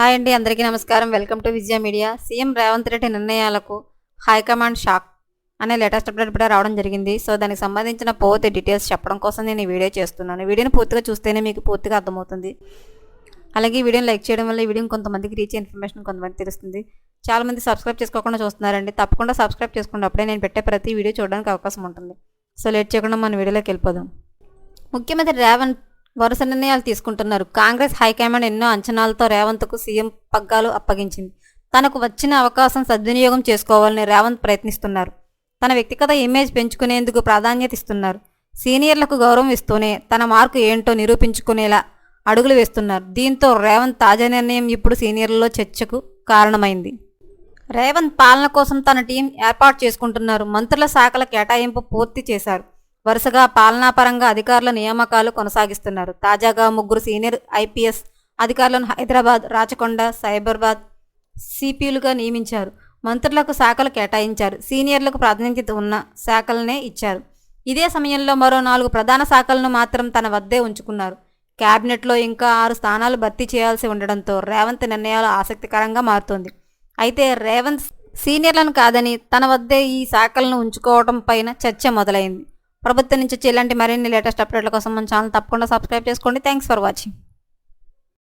Hi అండి అందరికీ నమస్కారం. Welcome to Vijaya media. CM Revanth Reddy నిర్ణయాలకు హైకమాండ్ షాక్ అనే లేటెస్ట్ అప్డేట్ కూడా రావడం జరిగింది. సో దానికి సంబంధించిన పూర్తి డీటెయిల్స్ చెప్పడం కోసం నేను ఈ వీడియో చేస్తున్నాను. వీడియోని పూర్తిగా చూస్తేనే మీకు పూర్తిగా అర్థమవుతుంది. అలాగే ఈ వీడియోని లైక్ చేయడం వల్ల ఈ వీడియో కొంతమందికి రీచ్ ఇన్ఫర్మేషన్ కొంతమంది తెలుస్తుంది. చాలామంది సబ్స్క్రైబ్ చేసుకోకుండా చూస్తున్నారండి. తప్పకుండా సబ్స్క్రైబ్ చేసుకున్నప్పుడే అప్పుడే నేను పెట్టే ప్రతి వీడియో చూడడానికి అవకాశం ఉంటుంది. సో లేట్ చేయకుండా మన వీడియోలోకి వెళ్ళిపోదాం. ముఖ్యమంత్రి రేవంత్ వరుస నిర్ణయాలు తీసుకుంటున్నారు. కాంగ్రెస్ హైకమాండ్ ఎన్నో అంచనాలతో రేవంత్కు సీఎం పగ్గాలు అప్పగించింది. తనకు వచ్చిన అవకాశం సద్వినియోగం చేసుకోవాలని రేవంత్ ప్రయత్నిస్తున్నారు. తన వ్యక్తిగత ఇమేజ్ పెంచుకునేందుకు ప్రాధాన్యత ఇస్తున్నారు. సీనియర్లకు గౌరవం ఇస్తూనే తన మార్కు ఏంటో నిరూపించుకునేలా అడుగులు వేస్తున్నారు. దీంతో రేవంత్ తాజా నిర్ణయం ఇప్పుడు సీనియర్లలో చర్చకు కారణమైంది. రేవంత్ పాలన కోసం తన టీం ఏర్పాటు చేసుకుంటున్నారు. మంత్రుల శాఖల కేటాయింపు పూర్తి చేశారు. వరుసగా పాలనాపరంగా అధికారుల నియామకాలు కొనసాగిస్తున్నారు. తాజాగా ముగ్గురు సీనియర్ ఐపీఎస్ అధికారులను హైదరాబాద్ రాచకొండ సైబరాబాద్ సిపిలుగా నియమించారు. మంత్రులకు శాఖలు కేటాయించారు. సీనియర్లకు ప్రాతినిధ్యత ఉన్న శాఖలనే ఇచ్చారు. ఇదే సమయంలో మరో నాలుగు ప్రధాన శాఖలను మాత్రం తన వద్దే ఉంచుకున్నారు. కేబినెట్లో ఇంకా ఆరు స్థానాలు భర్తీ చేయాల్సి ఉండడంతో రేవంత్ నిర్ణయాలు ఆసక్తికరంగా మారుతోంది. అయితే రేవంత్ సీనియర్లను కాదని తన వద్దే ఈ శాఖలను ఉంచుకోవడం పైన చర్చ మొదలైంది. ప్రభుత్వం నుంచి వచ్చే ఇలాంటి మరిన్ని లేటెస్ట్ అప్డేట్ల కోసం మన ఛానల్ తప్పకుండా సబ్స్క్రైబ్ చేసుకోండి. Thanks for watching